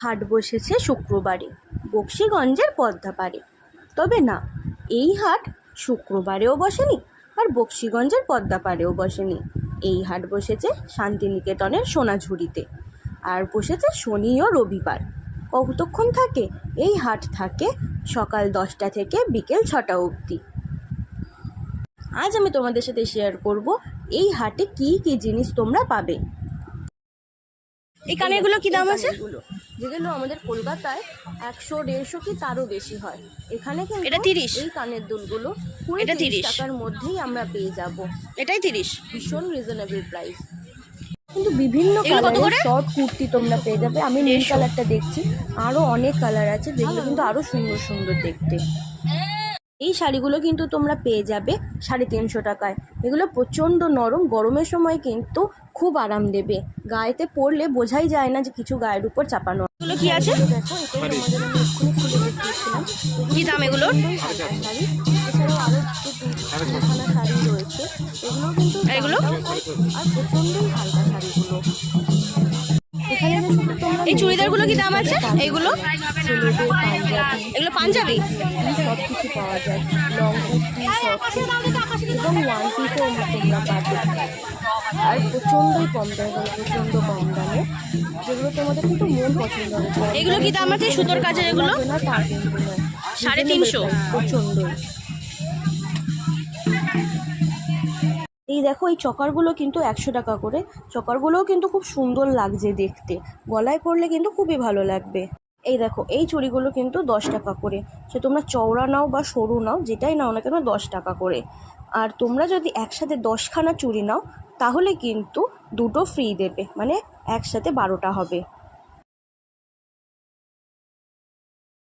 হাট বসেছে শুক্রবারে বক্সিগঞ্জের পদ্মাপাড়ে। তবে না এই হাট শুক্রবারেও বসেনি আর বক্সিগঞ্জের পদ্মাপাড়েও বসেনি। এই হাট বসেছে শান্তিনিকেতনের সোনাঝুরিতে আর বসেছে শনি ও রবিবার। কতক্ষণ থাকে? এই হাট থাকে সকাল দশটা থেকে বিকেল ছটা অবধি। আজ আমি তোমাদের সাথে শেয়ার করব এই হাটে কি কি জিনিস তোমরা পাবে। এই কানেরগুলো কি দাম আছে? যেগুলো আমাদের কলকাতায় একশো দেড়শো কি তারও বেশি হয়। এখানে কিন্তু এটা 30 এই কানের দুলগুলো কুড়ি তিরিশ টাকার মধ্যেই আমরা পেয়ে যাব। এটাই তিরিশ। ভীষণ রিজনেবল প্রাইস কিন্তু বিভিন্ন কালারের শর্ট কুর্তি তোমরা পেয়ে যাবে। আমি নীল কালারটা দেখছি। আরও অনেক কালার আছে। যেগুলো কিন্তু আরও সুন্দর সুন্দর দেখতে। এই শাড়িগুলো কিন্তু তোমরা পেয়ে যাবে সাড়ে তিনশো টাকায়। এগুলো প্রচণ্ড নরম গরমের সময় কিন্তু খুব আরাম দেবে। গায়েতে পরলে বোঝাই যায় না যে কিছু গায়ের উপর চাপানো। এগুলো কি আছে? দেখিয়েছিলাম। কি দাম এগুলোর? সুন্দর হালকা শাড়ি। এছাড়াও আরও শাড়ি রয়েছে। এগুলো কিন্তু এগুলো? আর প্রচণ্ডই হালকা শাড়িগুলো। এই চুড়িদারগুলো কি দাম আছে? এইগুলো? এগুলো পাঞ্জাবি? সব কিছু পাওয়া যায় লং কুর্তি এবং ওয়ান পিসও তোমরা আর প্রচণ্ডই কম দামে প্রচণ্ড কম দামে যেগুলো তোমাদের কিন্তু মন পছন্দ এগুলো কি দাম আছে সুতোর কাজের এগুলো? সাড়ে তিনশো? প্রচণ্ডই এই দেখো, এই চকারগুলো কিন্তু একশো টাকা করে। চকারগুলোও কিন্তু খুব সুন্দর লাগছে দেখতে। গলায় পরলে কিন্তু খুবই ভালো লাগবে। এই দেখো, এই চুড়িগুলো কিন্তু দশ টাকা করে। সে তোমরা চওড়া নাও বা সরু নাও, যেটাই নাও না কেন, দশ টাকা করে। আর তোমরা যদি একসাথে দশখানা চুড়ি নাও, তাহলে কিন্তু দুটো ফ্রি দেবে। মানে একসাথে বারোটা হবে।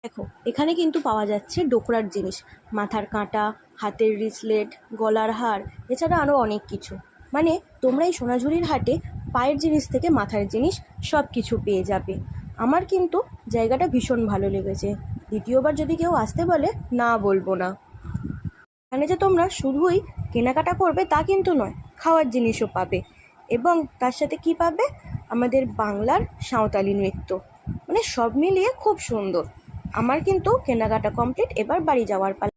দেখো, এখানে কিন্তু পাওয়া যাচ্ছে ডোকরার জিনিস। মাথার কাঁটা, হাতের রিসলেট গলার হার, এছাড়া আরও অনেক কিছু। মানে তোমরা এই সোনাঝুরির হাটে পায়ের জিনিস থেকে মাথার জিনিস সব কিছু পেয়ে যাবে। আমার কিন্তু জায়গাটা ভীষণ ভালো লেগেছে। দ্বিতীয়বার যদি কেউ আসতে বলে, না বলব না। এখানে যে তোমরা শুধুই কেনাকাটা করবে তা কিন্তু নয়, খাওয়ার জিনিসও পাবে। এবং তার সাথে কি পাবে? আমাদের বাংলার সাঁওতালি নৃত্য। মানে সব মিলিয়ে খুব সুন্দর। আমার কিন্তু কেনাকাটা কমপ্লিট এবার বাড়ি যাওয়ার পালা।